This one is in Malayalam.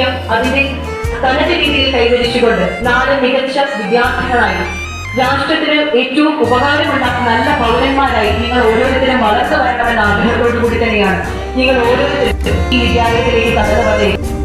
അതിനെ തനത് രീതിയിൽ കൈവരിച്ചുകൊണ്ട് നാല് മികച്ച വിദ്യാർത്ഥികളായി. രാഷ്ട്രത്തിന് ഏറ്റവും ഉപകാരമുള്ള നല്ല പൗരന്മാരായി നിങ്ങൾ ഓരോരുത്തരും വളർന്നു വരണമെന്ന ആഗ്രഹത്തോടു കൂടി തന്നെയാണ്. നിങ്ങൾ ഓരോരുത്തരും ഈ വിദ്യാലയത്തിലേക്ക് കടന്നു പറയുന്നത്